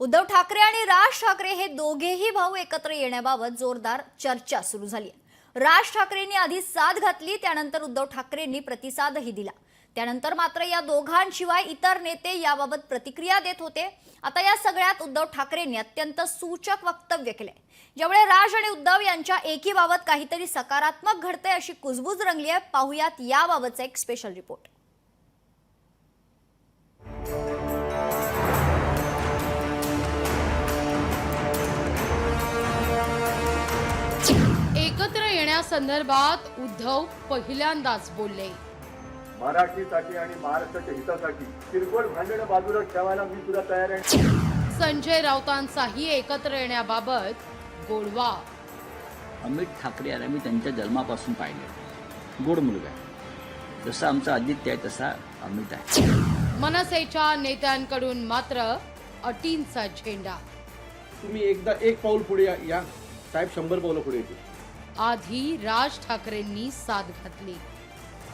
उद्धव ठाकरे आणि राज ठाकरे हे दोघेही भाऊ एकत्र येण्याबाबत जोरदार चर्चा सुरू झाली आहे. राज ठाकरेंनी आधी साथ घातली त्यानंतर उद्धव ठाकरेंनी प्रतिसादही दिला. त्यानंतर मात्र या दोघांशिवाय इतर नेते याबाबत प्रतिक्रिया देत होते. आता या सगळ्यात उद्धव ठाकरेंनी अत्यंत सूचक वक्तव्य केले ज्यामुळे राज आणि उद्धव यांच्या एकीबाबत काहीतरी सकारात्मक घडतंय अशी कुजबूज रंगली आहे. पाहुयात याबाबतचा एक स्पेशल रिपोर्ट एकत्र येण्यासंदर्भात उद्धव पहिल्यांदाच बोलले. मराठीसाठी आणि महाराष्ट्राच्या हितासाठी किरकोळ भांडणं बाजूला ठेवायला मी सुद्धा तयार आहे. संजय राऊतांचाही एकत्र येण्याबाबत गोडवा. अमित ठाकरे यांना मी त्यांच्या जन्मापासून पाहिले. गोड मुलगा आहे. जसा आमचा आदित्य आहे तसा अमित आहे. मनसेच्या नेत्यांकडून मात्र अटींचा झेंडा. तुम्ही एकदा एक पाऊल पुढे या- या साहेब शंभर पावलं पुढे येतील. आधी राज ठाकरेंनी साथ घातली.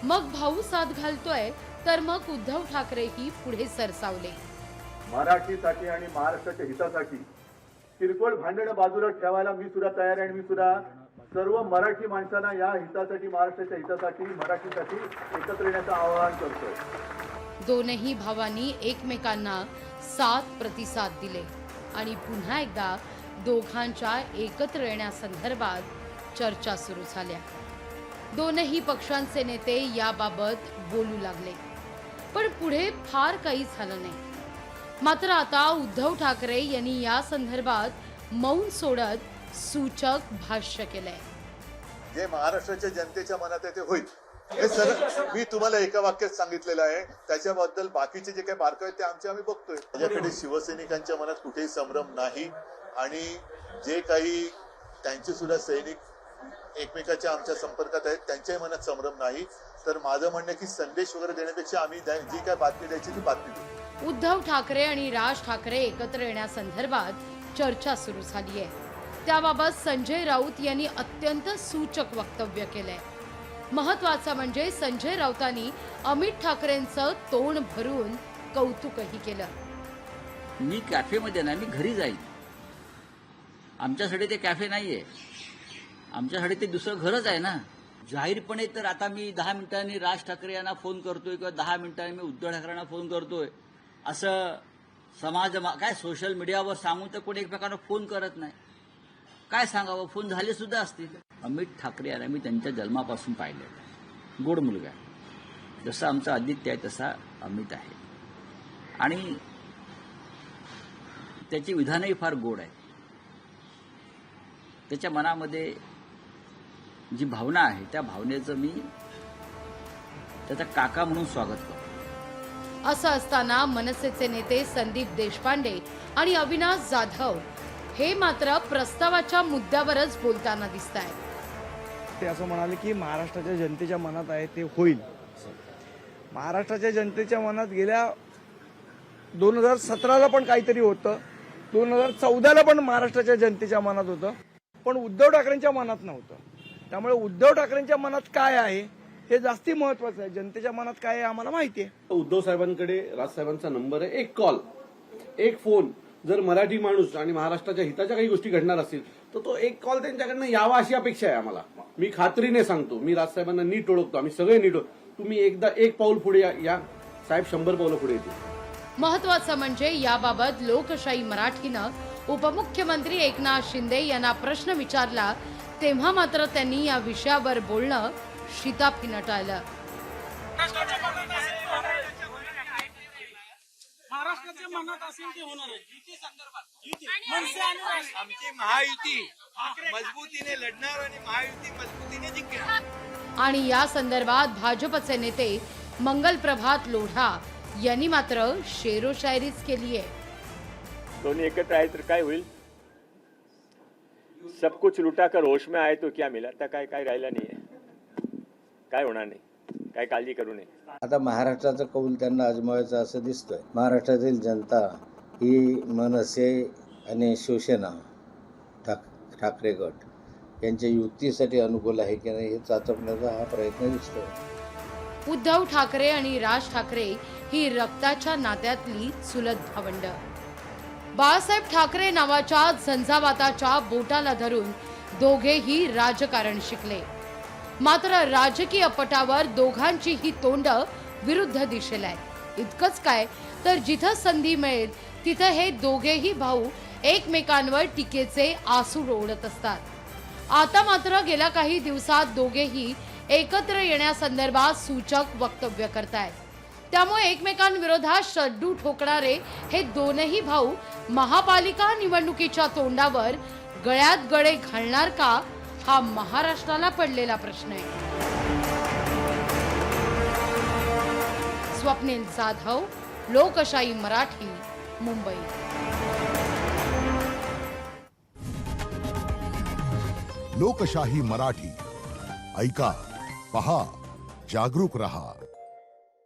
मग भाऊ साथ घालतोय तर मग उद्धव ठाकरेही पुढे सरसावले. मराठीसाठी आणि महाराष्ट्राच्या हितासाठी किरकोळ भांडणं बाजूला ठेवायला मी सुद्धा तयार आहे आणि मी सुद्धा सर्व मराठी माणसांना या हितासाठी महाराष्ट्राच्या हितासाठी मराठीसाठी एकत्र येण्याचं आवाहन करतोय. दोनही भावांनी एकमेकांना साथ प्रतिसाद दिले. आणि पुन्हा एकदा दोघांच्या एकत्र येण्यासंदर्भात चर्चा सुरू झाल्या. दोनही पक्षांचे नेते याबाबत बोलू लागले. पण पुढे फार काही झालं नाही. मात्र आता उद्धव ठाकरे यांनी या संदर्भात मौन सोडत सूचक भाष्य केलंय. जे महाराष्ट्राच्या जनतेच्या मनात आहे ते होईल. हे सर मी तुम्हाला एका वाक्यात सांगितलेलं आहे. त्याच्याबद्दल बाकीचे जे काही बारकावे आहेत ते आमचे आम्ही बघतोय. त्याच्याकडे शिवसैनिकांच्या मनात कुठेही संभ्रम नाही. आणि जे काही त्यांचे सुद्धा सैनिक एकमेकाच्या आमच्या संपर्कात आहेत. त्यांच्याही मनात संभ्रम नाही. तर माझं म्हणणं की संदेश वगैरे देण्यापेक्षा आम्ही द्या- जी काय बातमी द्यायची ती बातमी देऊ. उद्धव ठाकरे आणि राज ठाकरे एकत्र येण्यासंदर्भात चर्चा सुरू झाली आहे. त्याबाबत संजय राऊत यांनी अत्यंत सूचक वक्तव्य केलंय. महत्वाचं म्हणजे संजय राऊतांनी अमित ठाकरेंचं तोंड भरून कौतुकही केलं. मी कॅफेमध्ये नाही मी घरी जाईल आमच्यासाठी ते कॅफे नाहीये. आमच्यासाठी ते दुसरं घरच आहे ना. जाहीरपणे तर आता मी दहा मिनिटांनी राज ठाकरे यांना फोन करतोय किंवा दहा मिनिटांनी मी उद्धव ठाकरेंना फोन करतोय. असं समाज काय सोशल मीडियावर सांगून तर कोणी एकमेकांना फोन करत नाही. काय सांगावं? फोन झाले सुद्धा असतील. अमित ठाकरे यांना मी त्यांच्या जन्मापासून पाहिलेलं गोड मुलगा जसा आमचा आदित्य आहे तसा अमित आहे. आणि त्याची विधानही फार गोड आहे. त्याच्या मनामध्ये जी भावना आहे त्या भावनेचं मी त्याचा काका म्हणून स्वागत करतो. असं असताना मनसेचे नेते संदीप देशपांडे आणि अविनाश जाधव हे मात्र प्रस्तावाच्या मुद्द्यावरच बोलताना दिसत आहेत ते असं म्हणाले की महाराष्ट्राच्या जनतेच्या मनात आहे ते होईल. महाराष्ट्राच्या जनतेच्या मनात गेल्या दोन हजार सतराला पण काहीतरी होतं दोन हजार चौदाला पण महाराष्ट्राच्या जनतेच्या मनात होतं पण उद्धव ठाकरेंच्या मनात नव्हतं. त्यामुळे उद्धव ठाकरेंच्या मनात काय आहे हे जास्ती महत्वाचं आहे. जनतेच्या मनात काय आहे आम्हाला माहिती आहे. उद्धव साहेबांकडे राजसाहेबांचा नंबर आहे एक कॉल एक फोन जर मराठी माणूस आणि महाराष्ट्राच्या हिताच्या काही गोष्टी घडणार असतील तर तो एक कॉल त्यांच्याकडनं यावा अशी अपेक्षा आहे आम्हाला. मी खात्रीने सांगतो मी राजसाहेबांना नीट ओळखतो आम्ही सगळे नीट तुम्ही एकदा एक पाऊल पुढे या- या. साहेब शंभर पावलं पुढे येतील. महत्वाचं म्हणजे याबाबत लोकशाही मराठीनं उपमुख्यमंत्री एकनाथ शिंदे यांना प्रश्न विचारला तेव्हा मात्र त्यांनी या विषयावर बोलणं शिताफीनं टाळलं. महाराष्ट्राच्या मनात असेल ते होणार आहे. आमची महायुती मजबूतीने लढणार आणि महायुती मजबूतीने जिंकणार आणि या संदर्भात भाजपचे नेते मंगल प्रभात लोढा यांनी मात्र शेरोशायरीच केली आहे दोनों एकत्र आए तो काय होईल? सब कुछ लुटा कर होश में आए तो क्या मिला? तर काय काय राहिलं नाहीये. काय होणार नाही? काय काळजी करू नये. आता महाराष्ट्राचा कौल त्यांना अजमावायचा असं दिसतंय. महाराष्ट्रातील जनता ही मनसे आणि शिवसेना ठाक ठाकरे गट यांच्या युतीसाठी अनुकूल आहे की नाही हे चाचपण्याचा हा प्रयत्न दिसतोय. उद्धव ठाकरे आणि राज ठाकरे ही रक्ताच्या नात्यातली चुलत भावंड. बाळासाहेब ठाकरे नावाच्या झंझावाताच्या बोटाला धरून दोघेही राजकारण शिकले. मात्र राजकीय पटावर दोघांची ही तोंड विरुद्ध दिशेला आहे. इतकंच काय तर जिथं संधी मिळेल तिथं हे दोघेही भाऊ एकमेकांवर टीकेचे आसू ओढत असतात. आता मात्र गेल्या काही दिवसात दोघेही एकत्र येण्यासंदर्भात सूचक वक्तव्य करतायत. त्यामुळे एकमेकांविरोधात शड्डू ठोकणारे हे दोनही भाऊ महापालिका निवडणुकीच्या तोंडावर गळ्यात गळे घालणार का हा महाराष्ट्राला पडलेला प्रश्न आहे. स्वप्नील जाधव लोकशाही मराठी मुंबई. लोकशाही मराठी. ऐका पहा जागरूक रहा.